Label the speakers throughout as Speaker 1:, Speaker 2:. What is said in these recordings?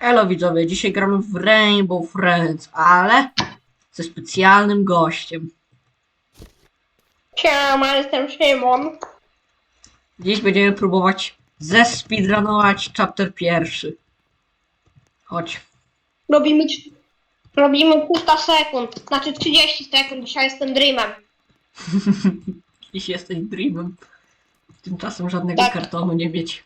Speaker 1: Elo widzowie, dzisiaj gramy w Rainbow Friends, ale ze specjalnym gościem.
Speaker 2: Siema, jestem Szymon.
Speaker 1: Dziś będziemy próbować zespeedrunować chapter pierwszy. Chodź.
Speaker 2: Robimy, robimy 300 sekund, znaczy 30 sekund, dzisiaj jestem Dreamem.
Speaker 1: Dziś jesteś dreamem. Tymczasem żadnego
Speaker 2: Tak.
Speaker 1: kartonu nie mieć.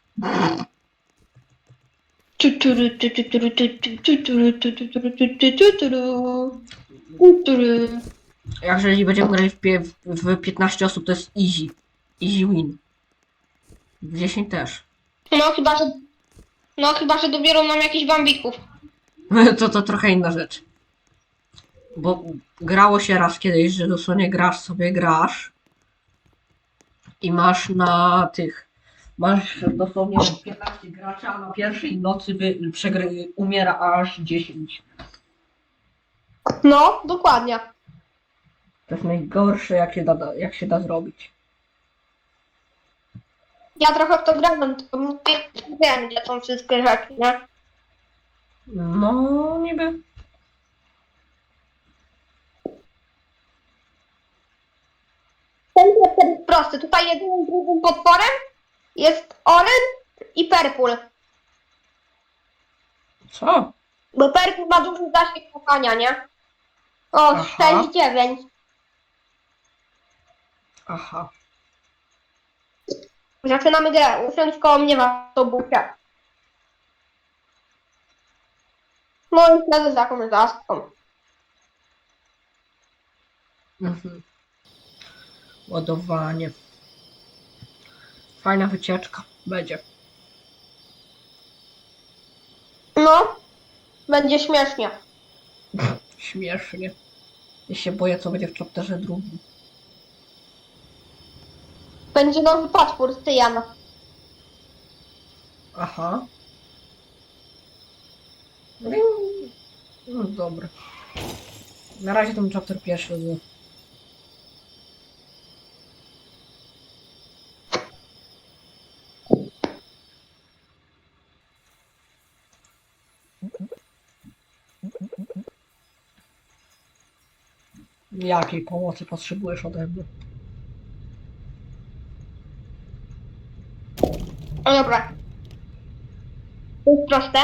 Speaker 1: Jak jeżeli będziemy grać w, pie- w 15 osób, to jest easy. Easy win. W 10 też.
Speaker 2: No chyba, że... No chyba, że dobiorą nam jakichś bambików.
Speaker 1: To to trochę inna rzecz. Bo grało się raz kiedyś, że dosłownie grasz sobie, grasz i masz na tych, masz dosłownie 15 graczy, a na pierwszej nocy wy, przegry, umiera aż 10.
Speaker 2: No, dokładnie.
Speaker 1: To jest najgorsze, jak się da, jak się da zrobić.
Speaker 2: Ja trochę w to grałem, nie wiem, gdzie są wszystkie rzeczy, nie?
Speaker 1: No, niby.
Speaker 2: Ten jest prosty. Tutaj jedynym drugim potworem jest Orange i Purple.
Speaker 1: Co?
Speaker 2: Bo Purple ma duży zasięg kopania, nie? O,
Speaker 1: Aha.
Speaker 2: 6-9.
Speaker 1: Aha.
Speaker 2: Zaczynamy grę. Usiądź koło mnie w autobusie. No i wtedy z jakąś laską.
Speaker 1: Mhm. Ładowanie. Fajna wycieczka. Będzie.
Speaker 2: No, będzie śmiesznie.
Speaker 1: Śmiesznie. Ja się boję, co będzie w chapterze drugim.
Speaker 2: Będzie nowy potwór z Tyjana.
Speaker 1: Aha. No, no dobra. Na razie ten chapter pierwszy. Jakiej pomocy potrzebujesz ode mnie?
Speaker 2: No dobra. To jest proste.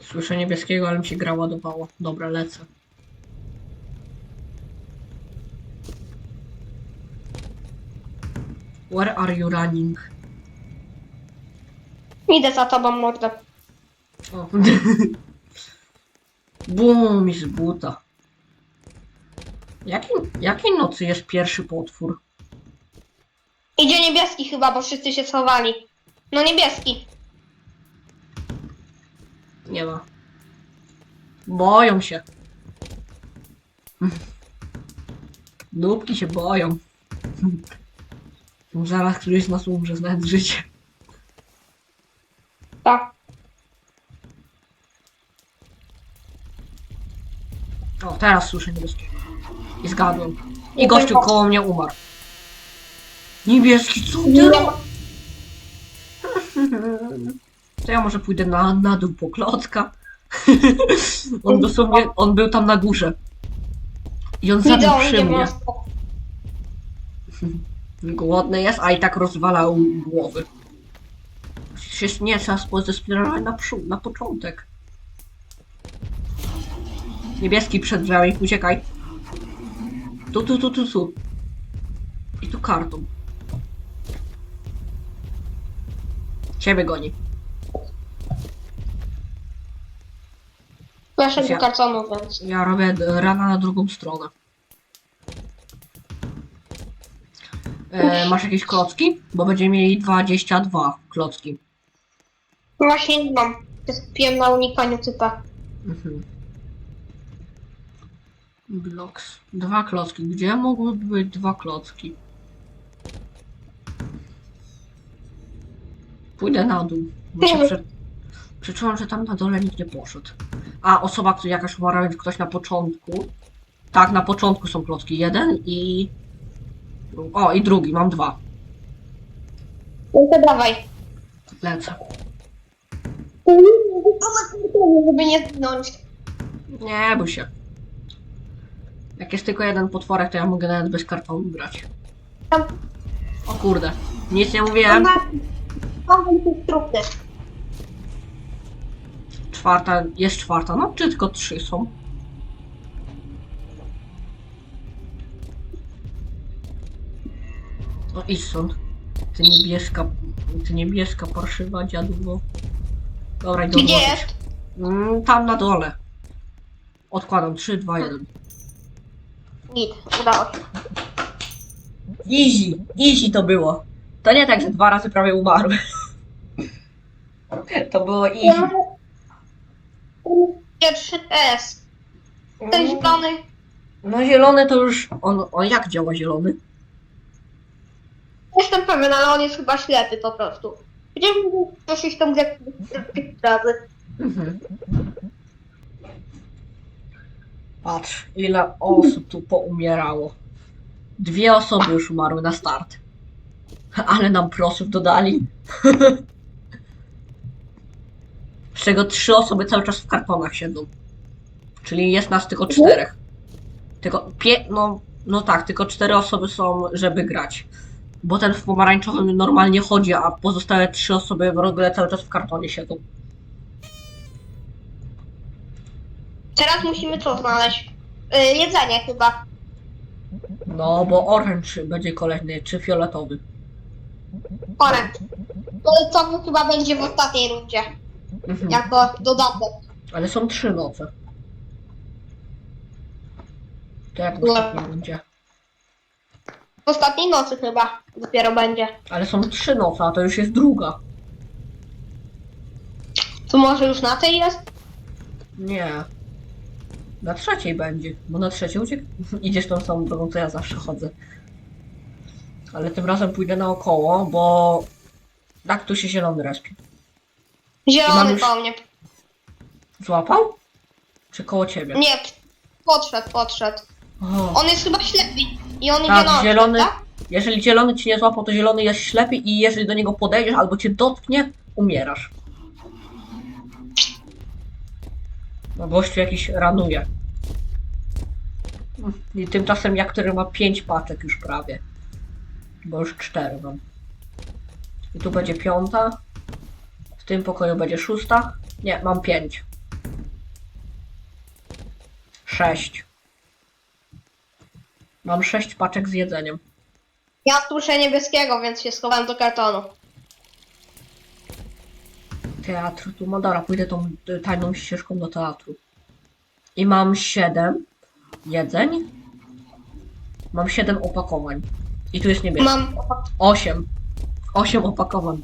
Speaker 1: Słyszę niebieskiego, ale mi się gra ładowało. Dobra, lecę. Where are you running?
Speaker 2: Idę za tobą, mordo.
Speaker 1: O. Bum, z buta. Jakiej, jakiej nocy jest pierwszy potwór?
Speaker 2: Idzie niebieski chyba, bo wszyscy się schowali. No niebieski.
Speaker 1: Nie ma. Boją się. Nubki się boją. Zaraz któryś z nas umrze, znając życie.
Speaker 2: Tak.
Speaker 1: O, teraz słyszę niebieskiego. I zgadłem. I gościu koło mnie umarł. Niebieski, co ty To ja może pójdę na, na dół po klocka. on dosłownie, on był tam na górze. I on zabił
Speaker 2: Widzę,
Speaker 1: przy
Speaker 2: idzie
Speaker 1: mnie. Głodny jest, a i tak rozwalał głowy. Przecież nie trzeba spozesperować na, przód, na początek. Niebieski przed drzwiami, uciekaj. Tu, tu, tu, tu, tu. I tu kartą. Ciebie goni. Ja-
Speaker 2: do kartonu, więc.
Speaker 1: Ja robię rana na drugą stronę. E, masz jakieś klocki? Bo będziemy mieli 22 klocki.
Speaker 2: Właśnie nie mam. Skupiłem na unikaniu typa.
Speaker 1: Mhm. Blocks. Dwa klocki. Gdzie mogłyby być dwa klocki? Pójdę na dół. Bo się
Speaker 2: Nie.
Speaker 1: prze... Przeczułam, że tam na dole nikt nie poszedł. A osoba, która jakaś umarła, więc ktoś na początku. Tak, na początku są klocki. Jeden i. O, i drugi, mam dwa.
Speaker 2: No to dawaj.
Speaker 1: Lecę.
Speaker 2: Żeby nie zginąć.
Speaker 1: Nie bój się. Jak jest tylko jeden potworek, to ja mogę nawet bez kartonu grać.
Speaker 2: Tam
Speaker 1: O kurde, nic nie mówiłem.
Speaker 2: trupy.
Speaker 1: Czwarta, jest czwarta, no czy tylko trzy są? No idź stąd. Ty niebieska, ty niebieska parszywa dziaduwo. Dobra, idę
Speaker 2: Gdzie
Speaker 1: odłożyć.
Speaker 2: jest?
Speaker 1: Mm, tam na dole. Odkładam, 3, 2, 1.
Speaker 2: Git, udało się.
Speaker 1: Easy, easy to było. To nie tak, że dwa razy prawie umarłem. To było easy.
Speaker 2: Pierwszy S. Ten zielony.
Speaker 1: No zielony to już, on, on jak działa zielony?
Speaker 2: Jestem pewien, ale on jest chyba ślepy po prostu. Gdzie przeszliś tą grę razy?
Speaker 1: Mhm. Patrz, ile osób tu poumierało. Dwie osoby już umarły na start. Ale nam prosów dodali. Z czego trzy osoby cały czas w kartonach siedzą. Czyli jest nas tylko czterech. Tylko pie... no, no tak, tylko cztery osoby są, żeby grać. Bo ten w pomarańczowym normalnie chodzi, a pozostałe trzy osoby w ogóle cały czas w kartonie siedzą.
Speaker 2: Teraz musimy co znaleźć? Y, jedzenie chyba.
Speaker 1: No, bo orange będzie kolejny, czy fioletowy.
Speaker 2: To, to chyba będzie w ostatniej rundzie.
Speaker 1: Mhm.
Speaker 2: Jako dodatek.
Speaker 1: Ale są trzy noce. To jak w ostatnim będzie?
Speaker 2: W ostatniej nocy chyba dopiero będzie.
Speaker 1: Ale są trzy noce, a to już jest druga.
Speaker 2: To może już na tej jest?
Speaker 1: Nie. Na trzeciej będzie, bo na trzeciej uciek... idziesz tą samą drogą, co ja zawsze chodzę. Ale tym razem pójdę naokoło, bo... Tak tu się zielony respi.
Speaker 2: Zielony
Speaker 1: już-
Speaker 2: po mnie.
Speaker 1: Złapał? Czy koło ciebie?
Speaker 2: Nie, podszedł, podszedł.
Speaker 1: O.
Speaker 2: On jest chyba ślepy. I on
Speaker 1: Tak,
Speaker 2: idzie na
Speaker 1: zielony-
Speaker 2: tak?
Speaker 1: Jeżeli zielony ci nie złapał, to zielony jest ślepy i jeżeli do niego podejdziesz albo cię dotknie, umierasz. No gościu jakiś ranuje. I tymczasem ja, który ma 5 paczek już prawie. Bo już 4 mam. I tu będzie piąta. W tym pokoju będzie szósta. Nie, mam 5. 6. Mam 6 paczek z jedzeniem.
Speaker 2: Ja słyszę niebieskiego, więc się schowałem do kartonu.
Speaker 1: teatru. Tu no dobra, pójdę tą y, tajną ścieżką do teatru. I mam 7 jedzeń. Mam 7 opakowań. I tu jest niebieski.
Speaker 2: Mam
Speaker 1: 8. 8 opakowań.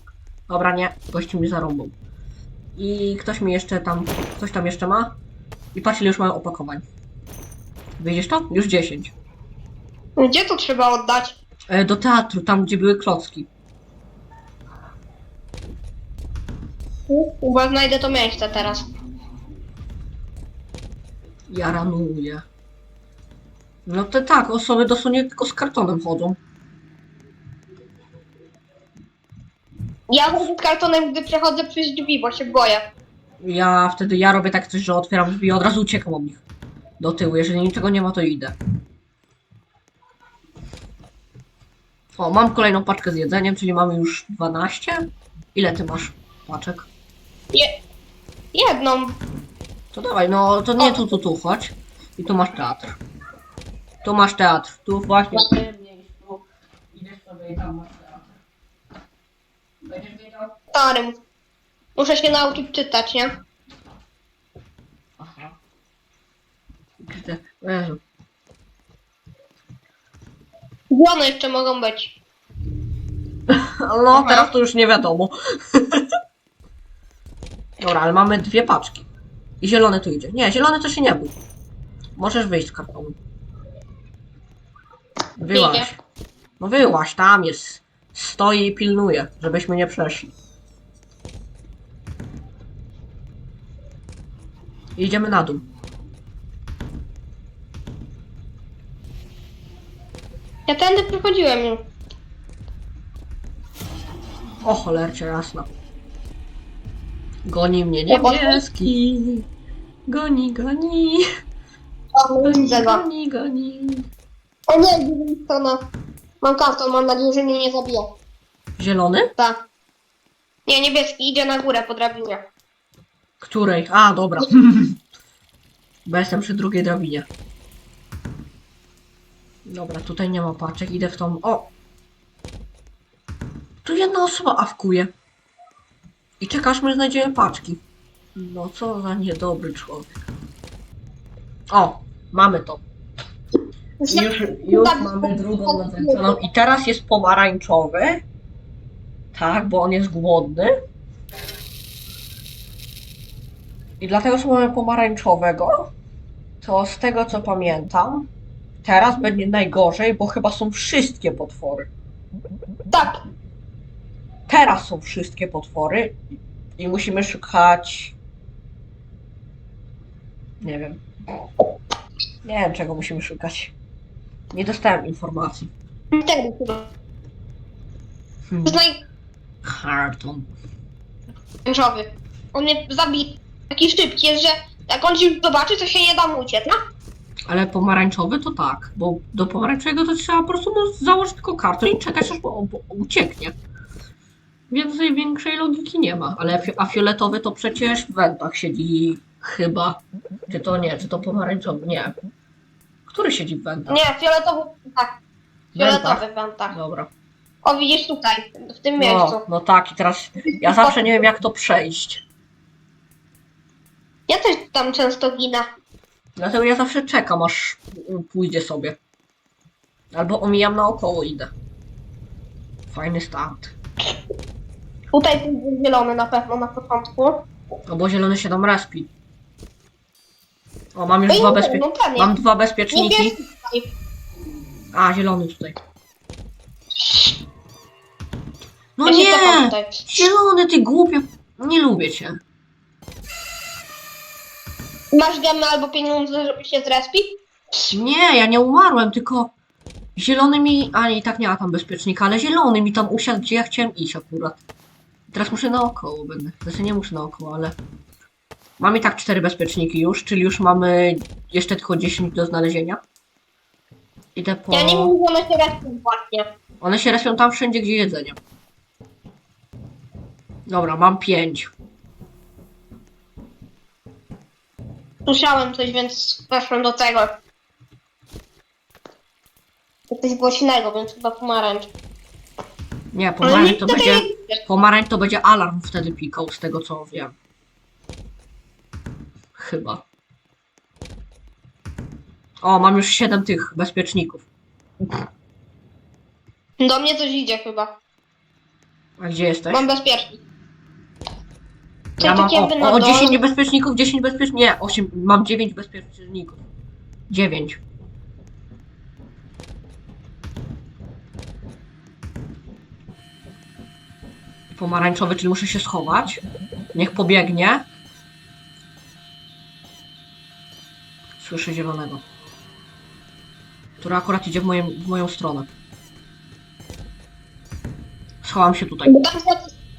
Speaker 1: Dobra, nie, gościu mi zarąbał. I ktoś mi jeszcze tam, ktoś tam jeszcze ma. I patrz ile już mają opakowań. Widzisz to? Już 10.
Speaker 2: Gdzie to trzeba oddać?
Speaker 1: E, do teatru, tam gdzie były klocki.
Speaker 2: Chyba znajdę to miejsce teraz.
Speaker 1: Ja ranuję. No to tak, osoby dosłownie tylko z kartonem chodzą.
Speaker 2: Ja chodzę z kartonem, gdy przechodzę przez drzwi, bo się boję.
Speaker 1: Ja wtedy ja robię tak coś, że otwieram drzwi i od razu uciekam od nich. Do tyłu. Jeżeli niczego nie ma, to idę. O, mam kolejną paczkę z jedzeniem, czyli mamy już 12. Ile ty masz paczek?
Speaker 2: Jedną.
Speaker 1: To dawaj, no to nie tu, tu, tu, chodź. I tu masz teatr. Tu masz teatr. Tu właśnie w tym miejscu. Idziesz sobie i tam masz teatr. Będziesz wiedział?
Speaker 2: Starym. Muszę się nauczyć czytać, nie?
Speaker 1: Aha. Gdzie? Jezu.
Speaker 2: One jeszcze mogą być?
Speaker 1: No, teraz to już nie wiadomo. Dobra, ale mamy dwie paczki. I zielony tu idzie. Nie, zielony to się nie bój. Możesz wyjść z kartonu.
Speaker 2: Idzie.
Speaker 1: No wyłaź, tam jest. Stoi i pilnuje, żebyśmy nie przeszli. Idziemy na dół.
Speaker 2: Ja tędy przychodziłem już.
Speaker 1: O cholercie jasna. Goni mnie niebieski. Goni, goni.
Speaker 2: O,
Speaker 1: Goni,
Speaker 2: widzę go.
Speaker 1: goni, goni.
Speaker 2: O nie, widzę strona. Mam karton, mam nadzieję, że mnie nie zabije.
Speaker 1: Zielony?
Speaker 2: Tak. Nie, niebieski idzie na górę po drabinie.
Speaker 1: Której? A, dobra. Bo jestem przy drugiej drabinie. Dobra, tutaj nie ma paczek, idę w tą... O! Tu jedna osoba awkuje. I czekasz, my znajdziemy paczki. No co za niedobry człowiek. O! Mamy to. Już, już mamy drugą nakręconą. I teraz jest pomarańczowy. Tak, bo on jest głodny. I dlatego, że mamy pomarańczowego, to z tego co pamiętam, teraz będzie najgorzej, bo chyba są wszystkie potwory.
Speaker 2: Tak.
Speaker 1: Teraz są wszystkie potwory i musimy szukać. Nie wiem. Nie wiem, czego musimy szukać. Nie dostałem informacji.
Speaker 2: Tego chyba.
Speaker 1: Hmm.
Speaker 2: Znaj
Speaker 1: Harton.
Speaker 2: mężowy. On mnie zabije. Taki szybki jest, że jak on ci zobaczy, to się nie da mu uciec, no?
Speaker 1: Ale pomarańczowy to tak, bo do pomarańczowego to trzeba po prostu mu założyć tylko kartę i czekać aż bo, bo ucieknie. Więcej większej logiki nie ma, ale a fioletowy to przecież w wędach siedzi chyba. Czy to nie, czy to pomarańczowy? Nie. Który siedzi w wędach?
Speaker 2: Nie, fioletowy, tak.
Speaker 1: W wędach?
Speaker 2: Fioletowy wam, tak.
Speaker 1: Dobra.
Speaker 2: O, widzisz tutaj, w tym miejscu.
Speaker 1: No, no tak, i teraz ja zawsze nie wiem jak to przejść.
Speaker 2: Ja też tam często ginę.
Speaker 1: Dlatego ja zawsze czekam aż pójdzie sobie. Albo omijam naokoło idę. Fajny start.
Speaker 2: Tutaj pójdzie zielony na pewno na początku.
Speaker 1: No bo zielony się tam respi. O, mam już dwa bezpie...
Speaker 2: no pewnie.
Speaker 1: Mam dwa bezpieczniki.
Speaker 2: Niebieski tutaj.
Speaker 1: A, zielony tutaj. No
Speaker 2: Ja się cofam
Speaker 1: nie!
Speaker 2: tutaj.
Speaker 1: Zielony, ty głupio. Nie lubię cię.
Speaker 2: Masz gemy albo pieniądze, żeby się zrespić?
Speaker 1: Nie, ja nie umarłem, tylko zielony mi... A nie, i tak nie ma tam bezpiecznika, ale zielony mi tam usiadł, gdzie ja chciałem iść akurat. Teraz muszę naokoło będę. Znaczy nie muszę naokoło, ale... Mam i tak cztery bezpieczniki już, czyli już mamy jeszcze tylko 10 do znalezienia. Idę po...
Speaker 2: Ja nie mówię, że one się respią właśnie.
Speaker 1: One się respią tam wszędzie, gdzie jedzenie. Dobra, mam pięć.
Speaker 2: Słyszałem coś, więc weszłem do tego. To Coś głośnego, więc chyba pomarańcz.
Speaker 1: Nie, pomarańcz to
Speaker 2: tutaj
Speaker 1: będzie... Pomarańcz to będzie alarm wtedy pikał, z tego co wiem. Chyba. O, mam już siedem tych bezpieczników.
Speaker 2: Do mnie coś idzie chyba.
Speaker 1: A gdzie jesteś?
Speaker 2: Mam bezpiecznik.
Speaker 1: Ja mam
Speaker 2: takie
Speaker 1: o, o
Speaker 2: dole.
Speaker 1: 10 bezpieczników, 10 bezpieczników. Nie, 8, mam 9 bezpieczników. 9. Pomarańczowy, czyli muszę się schować. Niech pobiegnie. Słyszę zielonego. Który akurat idzie w, moją w moją stronę. Schowam się tutaj.
Speaker 2: Tam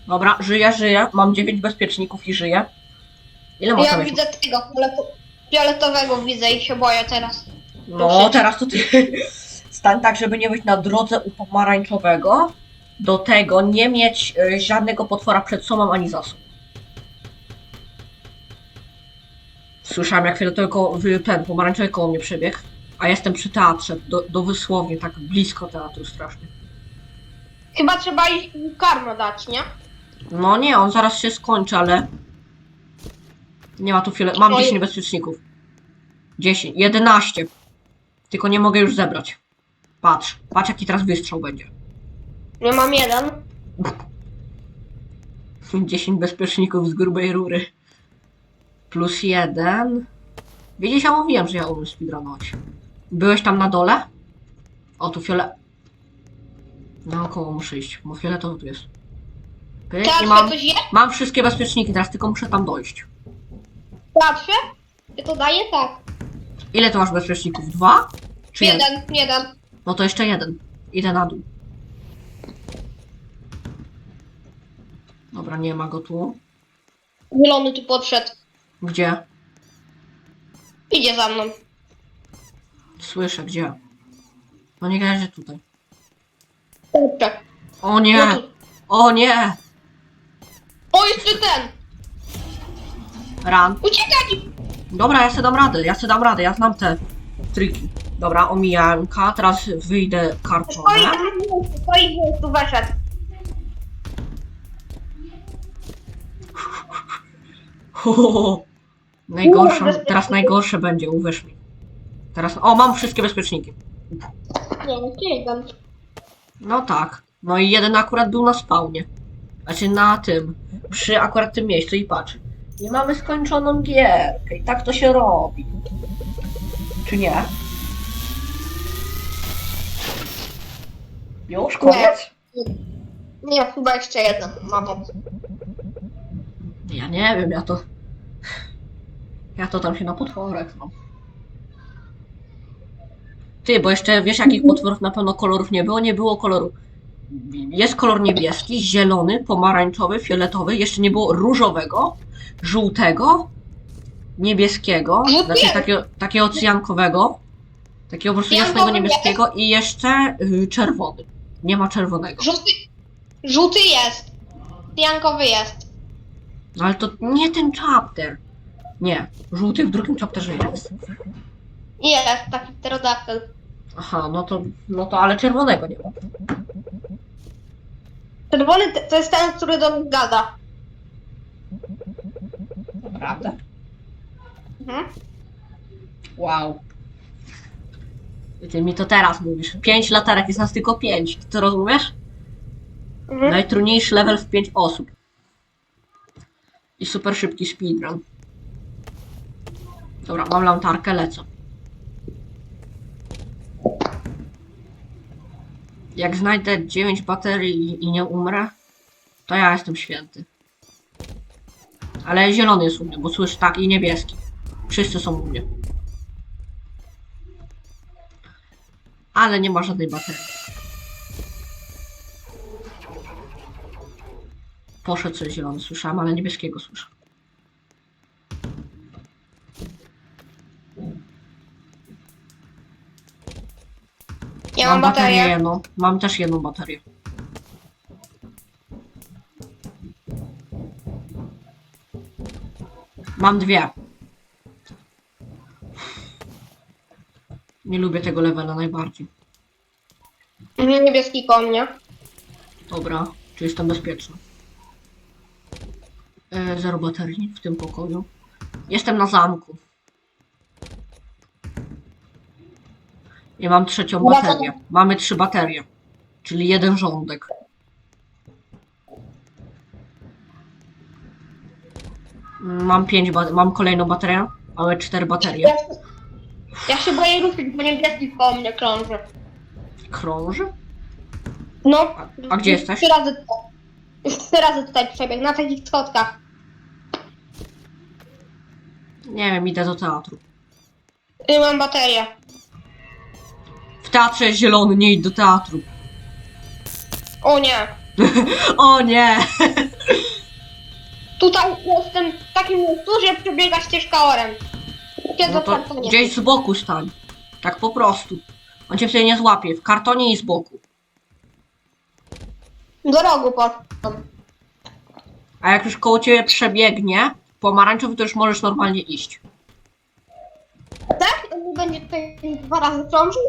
Speaker 1: Dobra, żyję, żyję. Mam 9 bezpieczników i żyję. Ile można
Speaker 2: Ja
Speaker 1: mieć?
Speaker 2: widzę tego fioleto- fioletowego widzę i się boję teraz.
Speaker 1: No, teraz to ty stań tak, żeby nie być na drodze u pomarańczowego. Do tego nie mieć y, żadnego potwora przed sobą ani za sobą. Słyszałem, jak fioletowy koło, wy- ten pomarańczowy koło mnie przebiegł, a jestem przy teatrze, do, do wysłownie, tak blisko teatru strasznie.
Speaker 2: Chyba trzeba iść karmę dać, nie?
Speaker 1: No nie, on zaraz się skończy, ale... Nie ma tu fiolet... Mam
Speaker 2: Oj.
Speaker 1: 10 bezpieczników. 10, 11. Tylko nie mogę już zebrać. Patrz, patrz jaki teraz wystrzał będzie.
Speaker 2: Ja mam jeden.
Speaker 1: 10 bezpieczników z grubej rury. Plus jeden. Widzisz, ja mówiłem, że ja umiem speedrunować. Byłeś tam na dole? O, tu fiole... Naokoło muszę iść, bo fioletowy tu jest. Pyk, i mam,
Speaker 2: coś jest?
Speaker 1: mam wszystkie bezpieczniki, teraz tylko muszę tam dojść.
Speaker 2: Patrzę. To daje? Tak.
Speaker 1: Ile to masz bezpieczników? Dwa? Czy jeden?
Speaker 2: Jeden, jeden.
Speaker 1: No to jeszcze jeden. Idę na dół. Dobra, nie ma go tu.
Speaker 2: Zielony tu podszedł.
Speaker 1: Gdzie?
Speaker 2: Idzie za mną.
Speaker 1: Słyszę, gdzie? No nie gadaj, że tutaj.
Speaker 2: Kurczę.
Speaker 1: O
Speaker 2: No
Speaker 1: nie!
Speaker 2: tu.
Speaker 1: O nie!
Speaker 2: O, jeszcze ten!
Speaker 1: Ran.
Speaker 2: Uciekaj!
Speaker 1: Dobra, ja sobie dam radę, ja sobie dam radę, ja znam te triki. Dobra, omijanka, teraz wyjdę kartonem.
Speaker 2: na miejscu, stoi w miejscu, weszedł.
Speaker 1: Ho, ho, ho. Najgorsze,
Speaker 2: Kurde,
Speaker 1: teraz najgorsze będzie, uwierz mi. Teraz, o, mam wszystkie bezpieczniki.
Speaker 2: Nie, nie jeden.
Speaker 1: No tak. No i jeden akurat był na spawnie. Znaczy na tym. Przy akurat tym miejscu i patrz. Nie mamy skończoną gierkę i tak to się robi. Czy nie? Już? Koniec?
Speaker 2: Nie, chyba jeszcze jeden. Mam.
Speaker 1: Ja nie wiem, ja to... Ja to tam się na potworach znam. Ty, bo jeszcze wiesz jakich potworów na pewno kolorów nie było? Nie było koloru. Jest kolor niebieski, zielony, pomarańczowy, fioletowy, jeszcze nie było różowego, żółtego, niebieskiego,
Speaker 2: Żółty
Speaker 1: znaczy takiego, takiego cyjankowego, takiego po prostu jasnego niebieskiego i jeszcze y, czerwony. Nie ma czerwonego.
Speaker 2: Żółty, żółty jest. Jankowy jest.
Speaker 1: No ale to nie ten chapter. Nie, żółty w drugim chapterze jest.
Speaker 2: Jest, taki pterodaktyl.
Speaker 1: Aha, no to, no to ale czerwonego nie ma.
Speaker 2: Czerwony to- to jest ten, który do mnie gada.
Speaker 1: Naprawdę?
Speaker 2: Mhm.
Speaker 1: Wow. I ty mi to teraz mówisz. Pięć latarek, jest nas tylko pięć. Ty to rozumiesz?
Speaker 2: Mhm.
Speaker 1: Najtrudniejszy level w pięć osób. I super szybki speedrun. Dobra, mam latarkę, lecę. Jak znajdę 9 baterii i nie umrę, to ja jestem święty. Ale zielony jest u mnie, bo słyszę tak i niebieski. Wszyscy są u mnie. Ale nie ma żadnej baterii. Poszedł coś zielony, słyszałem, ale niebieskiego słyszę.
Speaker 2: Mam baterię.
Speaker 1: jedną. Mam też jedną baterię. Mam dwie. Nie lubię tego levela najbardziej.
Speaker 2: Mhm, Niebieski koło mnie.
Speaker 1: Dobra, czy jestem bezpieczny? E, zero baterii w tym pokoju. Jestem na zamku. I mam trzecią
Speaker 2: to-
Speaker 1: baterię. Mamy trzy baterie. Czyli jeden rządek. Mam pięć ba- mam kolejną baterię. Mamy cztery baterie.
Speaker 2: Ja, ja się boję ruszyć, bo niebieski koło mnie krąży.
Speaker 1: Krąży?
Speaker 2: No.
Speaker 1: A- gdzie jesteś?
Speaker 2: Trzy razy tutaj. Już trzy razy tutaj przebiegł, na takich schodkach.
Speaker 1: Nie wiem, idę do teatru.
Speaker 2: I mam baterię.
Speaker 1: Jest zielony, nie idź do teatru.
Speaker 2: O nie.
Speaker 1: O nie!
Speaker 2: Tutaj jestem w takim miejscu, że przebiega ścieżka orem.
Speaker 1: No to gdzieś z boku stań. Tak po prostu. On cię wtedy nie złapie. W kartonie i z boku.
Speaker 2: Do rogu poszedłem.
Speaker 1: A jak już koło ciebie przebiegnie pomarańczowy, to już możesz normalnie iść.
Speaker 2: Tak? On nie będzie tutaj dwa razy krążył?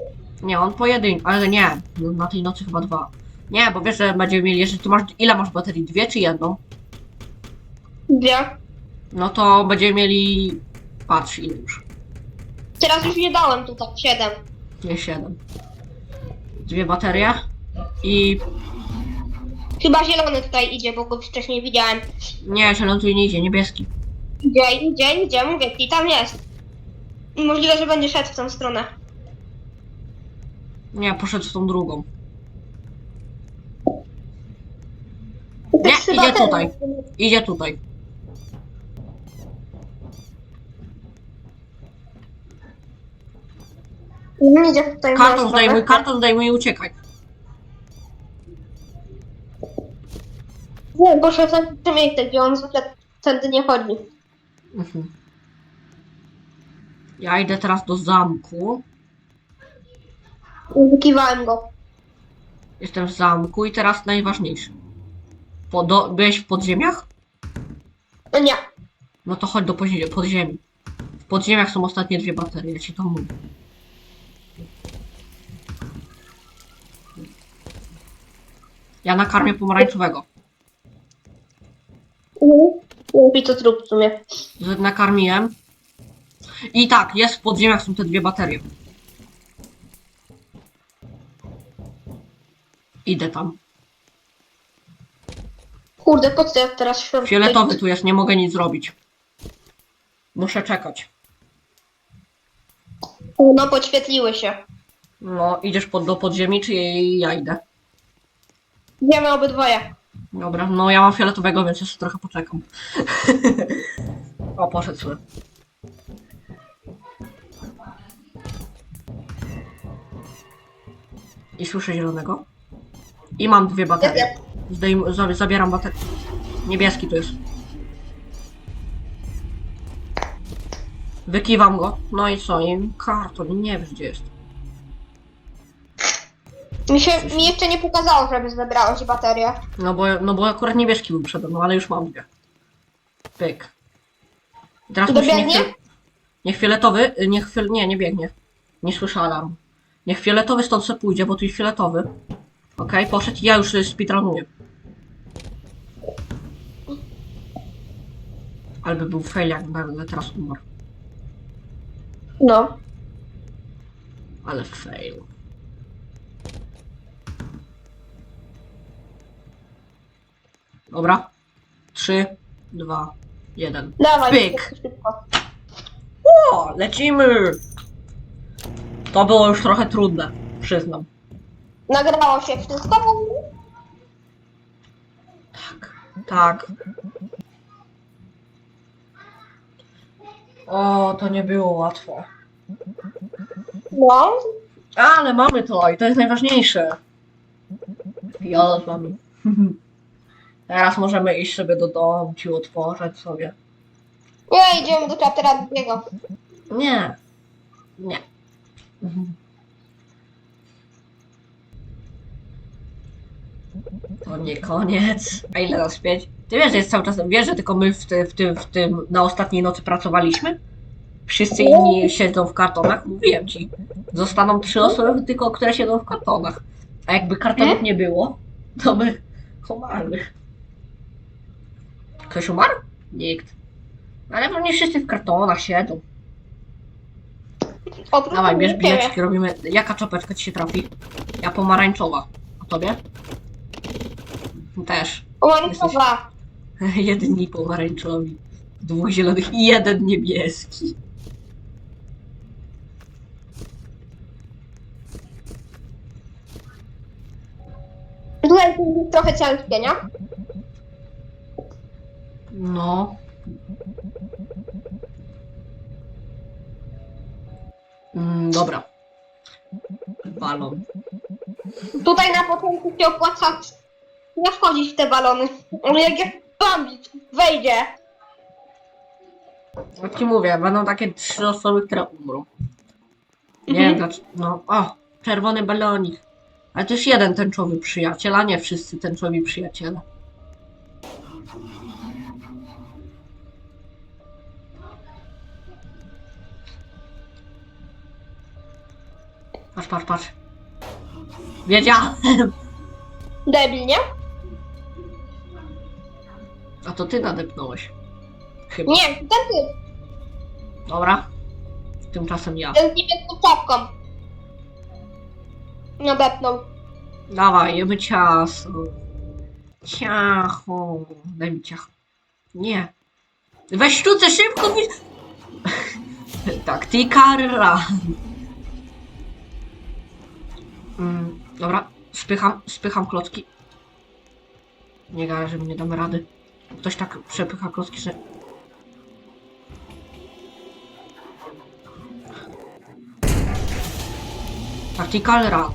Speaker 1: Nie, on pojedynczo, ale nie. Na tej nocy chyba dwa. Nie, bo wiesz, że będziemy mieli, jeżeli ty masz, ile masz baterii? Dwie czy jedną?
Speaker 2: Dwie.
Speaker 1: No to będziemy mieli, patrz ile już.
Speaker 2: Teraz już nie dałem tutaj. Siedem.
Speaker 1: Nie, siedem. Dwie baterie i
Speaker 2: Chyba zielony tutaj idzie, bo go wcześniej widziałem.
Speaker 1: nie, zielony tu nie idzie, niebieski.
Speaker 2: Idzie, idzie, idzie, mówię ci, tam jest. Możliwe, że będzie szedł w tą stronę.
Speaker 1: Nie, poszedł w tą drugą. Nie,
Speaker 2: trzy
Speaker 1: idzie tutaj. Idzie tutaj.
Speaker 2: Nie idzie tutaj w moją
Speaker 1: Karton
Speaker 2: stronę.
Speaker 1: zdejmuj, karton zdejmuj i uciekaj.
Speaker 2: Nie, poszedł w tym miejsce, gdzie on zwykle tędy nie chodzi.
Speaker 1: Mhm. Ja idę teraz do zamku.
Speaker 2: Wykiwałem go.
Speaker 1: Jestem w zamku i teraz najważniejsze. Po, do, byłeś w podziemiach?
Speaker 2: No nie.
Speaker 1: No to chodź do pozie- podziemi. W podziemiach są ostatnie dwie baterie, ja ci to mówię. Ja nakarmię pomarańczowego.
Speaker 2: I to trup w sumie.
Speaker 1: Nakarmiłem. I tak, jest w podziemiach są te dwie baterie. Idę tam.
Speaker 2: Kurde, po co ja teraz świąt?
Speaker 1: Fioletowy tu jest, nie mogę nic zrobić. Muszę czekać.
Speaker 2: No, podświetliły się.
Speaker 1: No, idziesz pod, do podziemi, czy ja idę?
Speaker 2: Idziemy obydwoje.
Speaker 1: Dobra, no ja mam fioletowego, więc jeszcze trochę poczekam. o, poszedł sobie. I słyszę zielonego. I mam dwie baterie. Zdejm- za- zabieram baterię. Niebieski tu jest. Wykiwam go. No i co? I karton, nie wiesz gdzie jest.
Speaker 2: Mi się, mi jeszcze nie pokazało, żeby zebrałeś baterię.
Speaker 1: No bo, no bo akurat niebieski był przede mną, ale już mam dwie. Pyk. I Teraz musi
Speaker 2: Dobiegnie?
Speaker 1: niech, niech fioletowy, niech fiol, nie, nie biegnie. Nie słyszę alarmu. Niech fioletowy stąd se pójdzie, bo tu jest fioletowy. Okej, poszedł i ja już speedrunuję. Albo był fail, jak będę teraz umarł.
Speaker 2: No.
Speaker 1: Ale fail. Dobra. Trzy, dwa, jeden.
Speaker 2: Dawaj,
Speaker 1: Pyk. O, lecimy! To było już trochę trudne, przyznam.
Speaker 2: Nagrało się wszystko?
Speaker 1: Tak, tak. O, to nie było łatwo.
Speaker 2: No.
Speaker 1: Ale mamy to i to jest najważniejsze. Ja z wami. Teraz możemy iść sobie do domu, ci otworzyć sobie.
Speaker 2: Nie, idziemy do kratera drugiego.
Speaker 1: Nie. Nie. Mhm. To nie koniec. A ile nas pięć? Ty wiesz, że jest cały czas. Wiesz, że tylko my w, ty, w, tym, w tym na ostatniej nocy pracowaliśmy? Wszyscy inni siedzą w kartonach. Mówiłem ci. Zostaną trzy osoby tylko, które siedzą w kartonach. A jakby kartonów nie było, to by umarły. Ktoś umarł? Nikt. Ale nie wszyscy w kartonach siedzą.
Speaker 2: Oprócz
Speaker 1: Dawaj, bierz bileczki, robimy. Jaka czapeczka ci się trafi? Ja pomarańczowa. A tobie? Też.
Speaker 2: Pomarańczowa.
Speaker 1: Jedni pomarańczowi. Dwóch zielonych i jeden niebieski.
Speaker 2: Jest trochę ciężkie, nie?
Speaker 1: No. Mm, dobra. Balon.
Speaker 2: Tutaj na początku się opłaca nie wchodzić w te balony. Ale jak bambik wejdzie,
Speaker 1: Jak ci mówię, będą takie trzy osoby, które umrą. Nie
Speaker 2: Mhm.
Speaker 1: wiem dlaczego. No, o, czerwony balonik. Ale to jest jeden tęczowy przyjaciel, a nie wszyscy tęczowi przyjaciele. Patrz, patrz, patrz. Wiedziałem!
Speaker 2: debil, nie?
Speaker 1: A to ty nadepnąłeś. Chyba.
Speaker 2: Nie, ten typ,
Speaker 1: Dobra. Tymczasem ja.
Speaker 2: ten z niebieską czapką. Nadepnął.
Speaker 1: Dawaj, jemy ciasto. Ciacho. Daj mi ciacho. Nie. Weź sztuce szybko mi... Taktika ra. Mm, dobra, spycham, spycham klocki. Nie gada, że my nie damy rady. Ktoś tak przepycha klocki, że... Tactical run.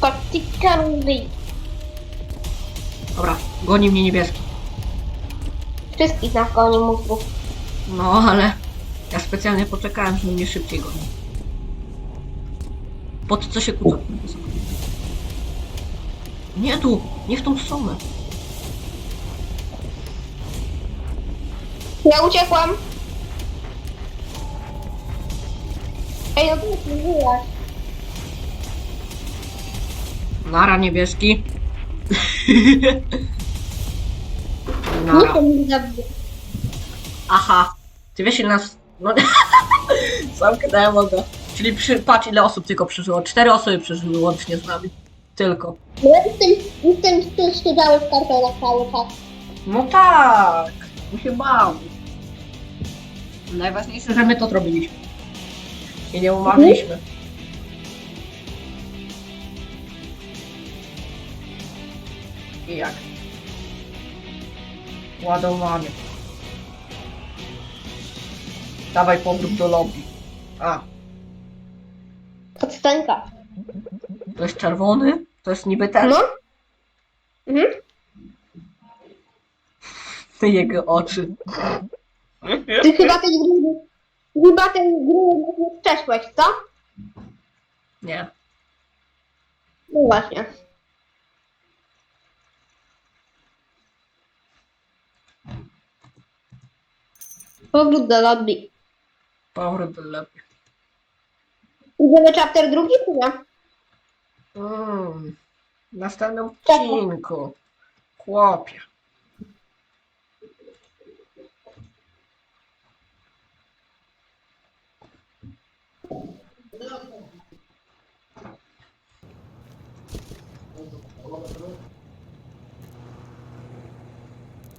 Speaker 2: Particularly.
Speaker 1: Dobra, goni mnie niebieski.
Speaker 2: Wszystkich nas goni mózgów.
Speaker 1: No, ale ja specjalnie poczekałem, żeby mnie szybciej goni. Pod co się kłócą? Nie tu, nie w tą stronę.
Speaker 2: Ja uciekłam. Ej, no to jest mówiłaś.
Speaker 1: Nara niebieski.
Speaker 2: Nikt
Speaker 1: Nara.
Speaker 2: to nie zabije.
Speaker 1: Aha. Ty wiesz ile nas... No Zamknąłem go. Czyli przy... patrz ile osób tylko przeżyło. Cztery osoby przeżyły łącznie z nami. Tylko.
Speaker 2: No ja jestem, jestem tu siedziały w kartonach cały czas.
Speaker 1: No tak. My się bał. Najważniejsze, że my to zrobiliśmy. I nie umarliśmy. I jak? Ładowany. Dawaj powrót do lobby. A,
Speaker 2: Podstęka.
Speaker 1: to jest czerwony? To jest niby ten?
Speaker 2: No. Mhm.
Speaker 1: Jego oczy.
Speaker 2: Ty chyba tej gry, chyba tej gry nie przeszłeś, co?
Speaker 1: Nie.
Speaker 2: No właśnie. Powrót do lobby.
Speaker 1: Powrót do lobby.
Speaker 2: Idziemy chapter drugi, czy nie?
Speaker 1: Mm. W następnym
Speaker 2: Tak.
Speaker 1: odcinku. Chłopie.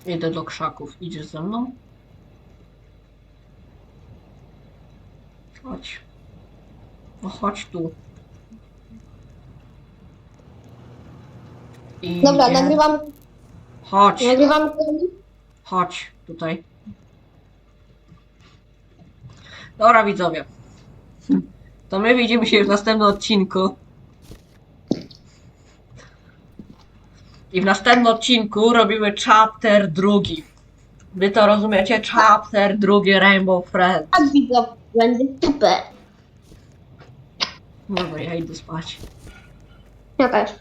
Speaker 1: Idę do krzaków. Idziesz ze mną? Chodź. No chodź tu.
Speaker 2: Dobra,
Speaker 1: Idzie.
Speaker 2: nagrywam,
Speaker 1: Chodź,
Speaker 2: nagrywam
Speaker 1: chodź tutaj. Dobra, widzowie. To my widzimy się w następnym odcinku. I w następnym odcinku robimy chapter drugi. Wy to rozumiecie? Chapter drugi Rainbow Friends.
Speaker 2: a widzów będzie super.
Speaker 1: Dobra, ja idę spać.
Speaker 2: Ja też.